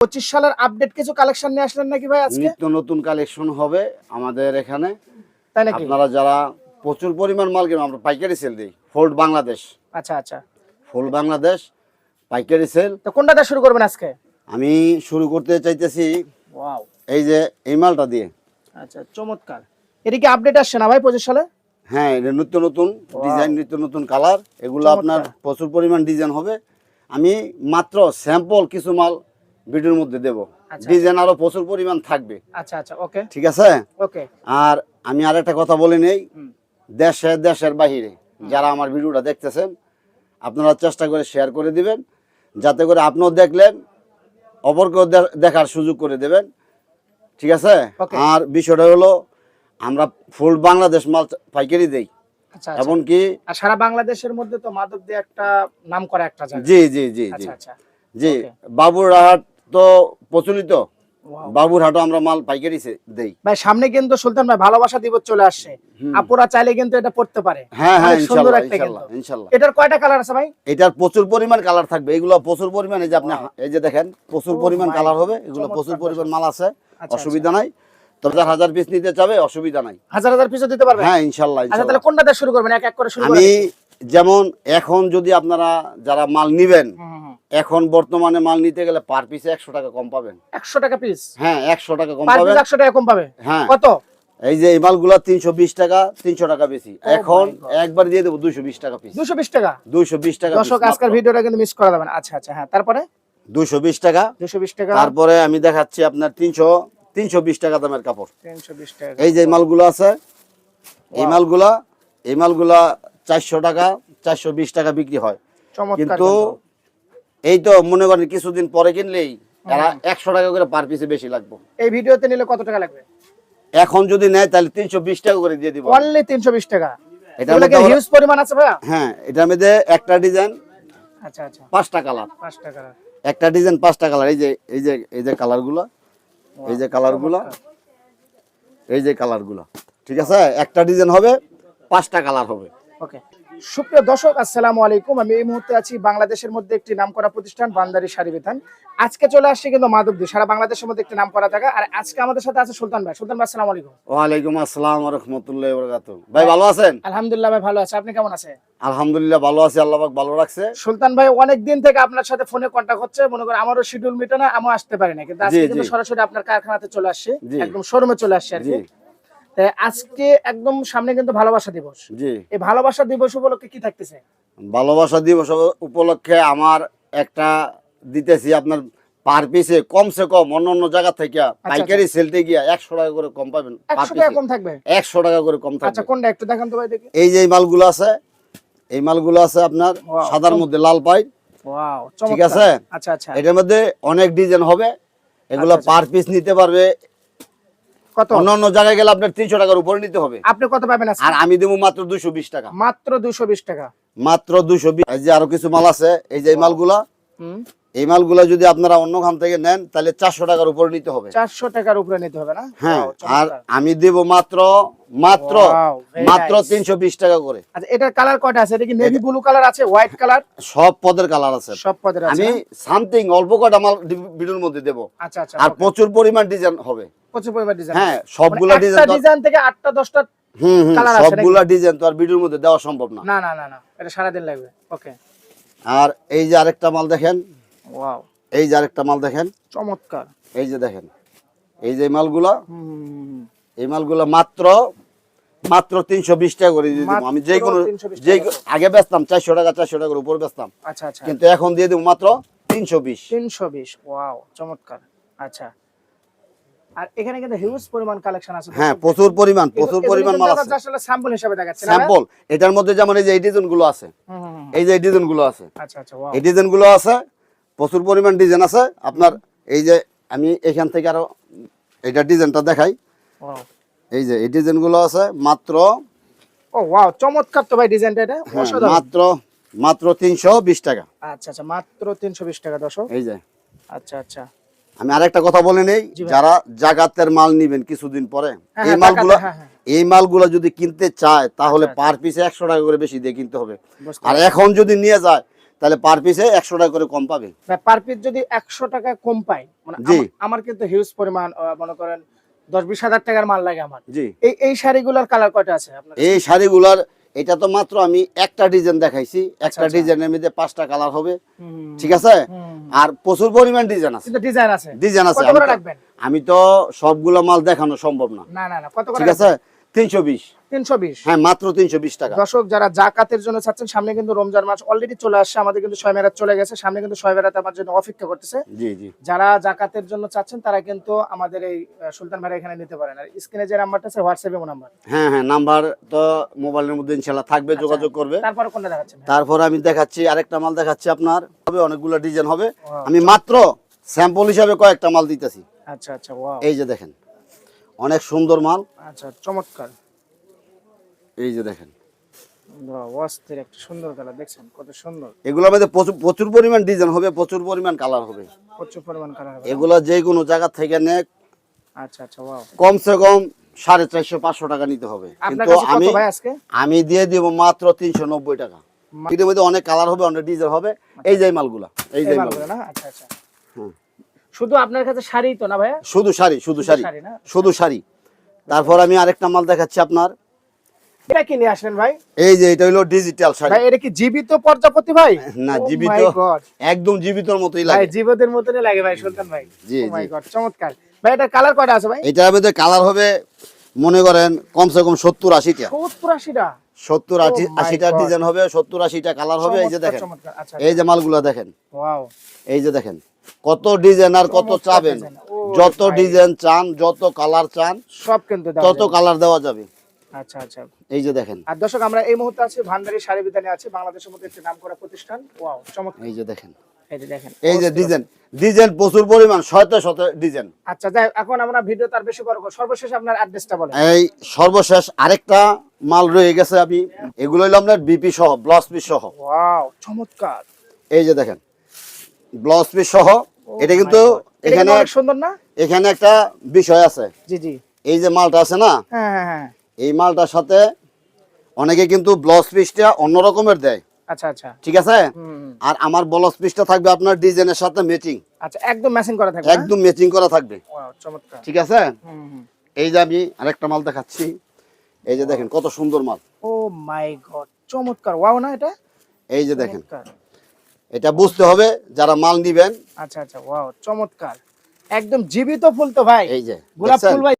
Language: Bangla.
পঁচিশ সালের আপডেট কিছু কালেকশন নিয়ে আসলেন নাকি ভাই আজকে? নিত্য নতুন কালেকশন হবে আমাদের এখানে। তাই নাকি? আপনারা যারা প্রচুর পরিমাণ মাল কিনুন আমরা পাইকারি সেল দিই ফোল্ড বাংলাদেশ আচ্ছা আচ্ছা। ফোল্ড বাংলাদেশ পাইকারি সেল তো কোনটা দিয়ে শুরু করবেন আজকে? আমি শুরু করতে চাইতেছি ওয়াও এই যে এই মালটা দিয়ে। আচ্ছা চমৎকার। এটা কি আপডেট আসছে না ভাই পঁচিশ সালে? হ্যাঁ এটা নিত্য নতুন ডিজাইন নিত্য নতুন কালার এগুলো আপনার প্রচুর পরিমাণ ডিজাইন হবে। আমি মাত্র স্যাম্পল কিছু মাল ভিডিওর মধ্যে দেব। আচ্ছা। ডিজাইন আরও প্রচুর পরিমাণ থাকবে। আচ্ছা আচ্ছা ওকে। ঠিক আছে? ওকে। আর আমি আর একটা কথা বলে নেই। দেশে দেশের বাহিরে যারা আমার ভিডিওটা দেখতেছেন আপনারা চেষ্টা করে শেয়ার করে দিবেন যাতে করে আপনিও দেখলেন অপরকেও দেখার সুযোগ করে দেবেন। ঠিক আছে? আর বিষয়টা হলো আমরা ফুল বাংলাদেশ মাল পাইকারি দেই। আচ্ছা আচ্ছা। এমনকি আর সারা বাংলাদেশের মধ্যে তো মাদক দিয়ে একটা নাম করা একটা জায়গা। জি জি জি জি। জি বাবুরহাট তো প্রচলিত. বাবুরহাটও আমরা মাল পাইকারি দেই। ভাই সামনে কিন্তু সুলতান ভাই ভালোবাসা দিবস চলে আসছে। আপুরা চাইলে কিন্তু এটা পড়তে পারে। হ্যাঁ হ্যাঁ একটা কিন্তু। ইনশাল্লাহ এটার কয়টা কালার আছে ভাই? এটার প্রচুর পরিমাণ কালার থাকবে। এগুলো প্রচুর পরিমাণ এই যে আপনি এই যে দেখেন প্রচুর Oh পরিমাণ কালার হবে। এগুলো প্রচুর পরিমাণ মাল আছে আচ্ছা, অসুবিধা নাই। তবে যার হাজার পিস নিতে চাবে অসুবিধা নাই। হাজার হাজার পিছু দিতে পারবে? হ্যাঁ ইনশাল্লাহ আচ্ছা তাহলে কোনটা দিয়ে শুরু করবেন? এক এক করে শুরু আমি যেমন এখন যদি আপনারা যারা মাল নিবেন এখন বর্তমানে মাল নিতে গেলে পার পিসে একশো টাকা কম পাবেন। একশো টাকা পিস হ্যাঁ একশো টাকা কম পাবেন। একশো টাকা কম পাবে? হ্যাঁ। কত? এই যে এই মালগুলো তিনশো বিশ টাকা তিনশো টাকা বেশি। Oh এখন একবার দিয়ে দেবো দুইশো বিশ টাকা পিস দুশো বিশ টাকা? দুইশো বিশ টাকা দর্শক আজকের ভিডিওটা কিন্তু মিস করা যাবে না। আচ্ছা আচ্ছা হ্যাঁ তারপরে? দুইশো বিশ টাকা। দুশো বিশ টাকা। তারপরে আমি দেখাচ্ছি আপনার তিনশো তিনশো বিশ টাকা দামের কাপড়। তিনশো বিশ টাকা। এই যে মালগুলো আছে এই মালগুলা এই মালগুলা চারশো টাকা চারশো বিশ টাকা বিক্রি হয়। কিন্তু। এই তো মনে করেন কিছুদিন পরে কিনলেই এরা একশো টাকা করে পার পিসে বেশি লাগবে। এই ভিডিওতে নিলে কত টাকা লাগবে? এখন যদি নেয় তাহলে তিনশো বিশ টাকা করে দিয়ে দিব। অনলি তিনশো বিশ টাকা। এটার মধ্যে হিউজ পরিমাণ আছে ভাইয়া? হ্যাঁ এটার মধ্যে একটা ডিজাইন আচ্ছা আচ্ছা। পাঁচটা কালার পাঁচ টাকা একটা ডিজাইন পাঁচটা কালার এই যে এই যে এই যে কালারগুলো এই যে কালারগুলো এই যে কালারগুলো ঠিক আছে? একটা ডিজাইন হবে পাঁচটা কালার হবে। ওকে সুপ্রিয় দর্শক আসসালামু আলাইকুম। আমি এই মুহূর্তে আছি বাংলাদেশের মধ্যে একটি নামকরা প্রতিষ্ঠান বান্দারি শাড়ি বিধান আজকে চলে আসছে কিন্তু মাধবদী সারা বাংলাদেশের মধ্যে একটি থাকা। আর আজকে আমাদের সাথে আছে সুলতান ভাই। সুলতান ভাই আসসালামু আলাইকুম। আসসালাম রহমতুল্লাহ ভাই ভালো আছেন? আলহামদুলিল্লাহ ভাই ভালো আছে। আপনি কেমন আছেন? আলহামদুলিল্লাহ ভালো আছি। আল্লাহ পাক ভালো রাখছে। সুলতান ভাই অনেক দিন থেকে আপনার সাথে ফোনে কন্ট্যাক্ট হচ্ছে। মনে করেন আমারও শিডিউল মিটে না আমিও আসতে পারি না কিন্তু আজকে কিন্তু সরাসরি আপনার কারখানাতে চলে আসছে। একদম শোরুমে চলে আসছে আর কি। আজকে একদম সামনে কিন্তু ভালোবাসা দিবস। জি। এই ভালোবাসা দিবস উপলক্ষে কি থাকতেছে? ভালোবাসা দিবস উপলক্ষে আমার একটা দিতেছি আপনার পার পিসে কমসে কম অন্য অন্য জায়গা থেকে পাইকারি সেলতে গিয়া একশো টাকা করে কম পাবেন একশো টাকা কম থাকবে? একশো টাকা করে কম আচ্ছা থাকবে কোনটা একটু দেখান তো ভাই দেখি। এই যে মালগুলো আছে এই মালগুলো আছে আপনার সাদার মধ্যে লাল পাই ঠিক আছে? আচ্ছা আচ্ছা। এটার মধ্যে অনেক ডিজাইন হবে। এগুলো আচ্ছা, পার পিস নিতে পারবে কত? অন্য অন্য জায়গায় গেলে আপনার তিনশো টাকার উপরে নিতে হবে। আপনি কত পাবেন আর আমি দেবো মাত্র দুশো বিশ টাকা। মাত্র দুশো বিশ টাকা। মাত্র দুশো বিশ যে আরও কিছু মাল আছে এই যে মালগুলা। এই মালগুলা যদি আপনারা অন্য খান থেকে নেন তাহলে চারশো টাকার উপরে নিতে হবে। চারশো টাকার উপরে নিতে হবে না? হ্যাঁ আর আমি দেব মাত্র মাত্র মাত্র তিনশো বিশ টাকা করে। আচ্ছা এটার কালার কয়টা আছে? এটা কি নেভি ব্লু কালার আছে হোয়াইট কালার সব পদের কালার আছে। সব পদের আমি সামথিং অল্প কটা মাল ভিডিওর মধ্যে দেব। আচ্ছা আচ্ছা আর প্রচুর পরিমাণ ডিজাইন হবে। ডিজাইন হ্যাঁ সবগুলা ডিজাইন ডিজাইন থেকে আটটা দশটা হুম হুম colour আছে নাকি? সবগুলা ডিজাইন তো আর ভিডিওর মধ্যে দেওয়া সম্ভব না। না না না না এটা সারাদিন লাগবে। ওকে আর এই যে আরেকটা মাল দেখেন? ওয়াও এই যে আরেকটা মাল দেখেন? চমৎকার। এই যে দেখেন এই যে মালগুলা। এই মাত্র মাত্র তিনশো বিশ টাকা করে দিয়ে দেবো। আমি যে কোনো যে আগে বেচতাম চারশো টাকা চারশো টাকার উপর বেচতাম। আচ্ছা আচ্ছা। কিন্তু এখন দিয়ে দেবো মাত্র তিনশো বিশ। তিনশো বিশ ওয়াও চমৎকার। আচ্ছা আর এখানে কিন্তু হিউজ পরিমাণ কালেকশন আছে। হ্যাঁ প্রচুর পরিমাণ প্রচুর পরিমাণ মাল আছে। আসলে স্যাম্পল হিসেবে দেখাচ্ছে স্যাম্পল এটার মধ্যে যেমন এই যে এই ডিজাইনগুলো আছে। এই যে এই ডিজাইনগুলো আছে। আচ্ছা আচ্ছা ওয়াও এই ডিজাইনগুলো আছে প্রচুর পরিমাণ ডিজাইন আছে। আপনার এই যে আমি এখান থেকে আরও এটা ডিজাইনটা দেখাই। ওয়াও এই যে এই ডিজাইনগুলো আছে মাত্র ও ওয়াও চমৎকার তো ভাই ডিজাইনটা এটা হ্যাঁ, মাত্র মাত্র তিনশো বিশ টাকা। আচ্ছা আচ্ছা মাত্র তিনশো বিশ টাকা দর্শক। এই যে। আচ্ছা আচ্ছা। আমি আরেকটা কথা বলে নেই যারা জাগাতের মাল নিবেন কিছুদিন পরে হ্যাঁ, এই হ্যাঁ, মালগুলো হ্যাঁ। এই মালগুলো যদি কিনতে চায় তাহলে আচ্ছা, পার পিসে একশো টাকা করে বেশি দিয়ে কিনতে হবে। আর এখন যদি নিয়ে যায় তাহলে পার পিসে একশো টাকা করে কম পাবে। পার পিস যদি একশো টাকা কম পাই মানে জি। আমার কিন্তু হিউজ পরিমাণ মনে করেন দশ বিশ হাজার টাকার মাল লাগে আমার। জি। এই এই শাড়িগুলোর কালার কয়টা আছে এই শাড়িগুলার এটা তো মাত্র আমি একটা ডিজাইন দেখাইছি। একটা আচ্ছা। ডিজাইনের মধ্যে পাঁচটা কালার হবে। ঠিক আছে। আর প্রচুর পরিমাণ ডিজাইন আছে। ডিজাইন আছে। ডিজাইন আছে। আমি তো- সবগুলো মাল দেখানো সম্ভব না। ঠিক আছে? হ্যাঁ মাত্র তিনশো বিশ টাকা। দর্শক যারা জাকাতের জন্য চাচ্ছেন সামনে কিন্তু রমজান মাস অলরেডি চলে আসছে আমাদের কিন্তু ছয় মেরাত চলে গেছে সামনে কিন্তু ছয় মেরাত আমার জন্য অপেক্ষা করতেছে। যারা জাকাতের জন্য চাচ্ছেন তারা কিন্তু আমাদের এই সুলতান ভাই এখানে নিতে পারেন। আর স্ক্রিনে যে নাম্বারটা আছে হোয়াটসঅ্যাপ এবং নাম্বার। হ্যাঁ হ্যাঁ নাম্বার তো মোবাইলের মধ্যে থাকবে আচ্ছা। যোগাযোগ করবে। তারপরে কোনটা দেখাচ্ছেন? তারপর আমি দেখাচ্ছি আরেকটা মাল দেখাচ্ছি আপনার। হবে অনেকগুলো ডিজাইন হবে। আমি মাত্র স্যাম্পল হিসাবে কয়েকটা মাল দিতেছি। আচ্ছা আচ্ছা এই যে দেখেন। অনেক সুন্দর মাল। আচ্ছা চমৎকার। এই যে দেখেন। Wow, অস্থির একটা সুন্দর কালার দেখছেন? কত সুন্দর। এগুলোর মধ্যে প্রচুর পরিমাণ ডিজাইন হবে প্রচুর পরিমাণ কালার হবে। প্রচুর পরিমাণ কালার হবে। এগুলো যে কোনো জায়গা থেকে নে আচ্ছা আচ্ছা ওয়াও কমসে কম সাড়ে চারশো পাঁচশো টাকা নিতে হবে। কিন্তু আমি আমি দিয়ে দিব মাত্র তিনশো নব্বই টাকা। এর মধ্যে অনেক কালার হবে অনেক ডিজাইন হবে। এই যে মালগুলা এই যে মালগুলো। আচ্ছা আচ্ছা। হুম। শুধু আপনার কাছে শাড়ি তো না ভাইয়া? শুধু শাড়ি শুধু শাড়ি। শুধু শাড়ি। তারপর আমি আরেকটা মাল দেখাচ্ছি আপনার। এটা কি নিয়ে আসলেন ভাই? এই যে এটা হলো ডিজিটাল শাড়ি। ভাই এটা কি জীবিত প্রজাপতি ভাই? না, Oh জীবিত। একদম জীবিতর মতোই লাগে। ভাই জীবদের মতনই লাগে ভাই সুলতান ভাই। জি, Oh জি। চমৎকার। ভাই এটা কালার কয়টা আছে ভাই? এটার মধ্যে কালার হবে মনে করেন কমসে কম সত্তর আশিটা। সত্তর আশিটা? সত্তর আশি Oh my আশিটা God! ডিজাইন হবে সত্তর আশিটা কালার হবে এই যে দেখেন। আচ্ছা এই যে মালগুলা দেখেন। ওয়াও এই যে দেখেন। কত ডিজাইন আর কত চাবেন? যত ডিজাইন চান যত কালার চান সব কিন্তু তত কালার দেওয়া যাবে। আচ্ছা আচ্ছা। এই যে দেখেন। আর দর্শক আমরা এই মুহূর্তে আছি ভান্ডারি শাড়ি বিতানে আছে বাংলাদেশের মধ্যে একটি নামকরা প্রতিষ্ঠান। ওয়াও চমৎকার। এই যে দেখেন। এই যে দেখেন। এই যে অস্থির। ডিজাইন ডিজাইন প্রচুর পরিমাণ শত শত ডিজাইন আচ্ছা যাই এখন আমরা ভিডিও তার বেশি বড় সর্বশেষ আপনার অ্যাড্রেসটা বলেন। এই সর্বশেষ আরেকটা মাল রয়ে গেছে আমি এগুলো হলো আপনার বিপি সহ ব্লাউজ পিস সহ। ওয়াও চমৎকার। এই যে দেখেন। ব্লাউজ পিস সহ Oh এটা কিন্তু এখানে সুন্দর না? এখানে একটা বিষয় আছে। জি জি। এই যে মালটা আছে না হ্যাঁ হ্যাঁ হ্যাঁ। এই মালটার সাথে অনেকে কিন্তু ব্লাউজ পিসটা অন্য রকমের দেয়। আচ্ছা আচ্ছা। ঠিক আছে? আর আমার ব্লাউজ পিসটা থাকবে আপনার ডিজাইনের সাথে ম্যাচিং আচ্ছা একদম ম্যাচিং করা থাকবে একদম ম্যাচিং করা থাকবে। চমৎকার। ঠিক আছে? এই যে আমি আরেকটা মাল দেখাচ্ছি। এই যে দেখেন কত সুন্দর মাল। ও মাই গড চমৎকার। ওয়াও না এটা? এই যে দেখেন। এটা বুঝতে হবে যারা মাল নিবেন। আচ্ছা আচ্ছা ওয়াও চমৎকার। একদম জীবিত ফুল তো ভাই। এই যে গোলাপ ফুল ভাই।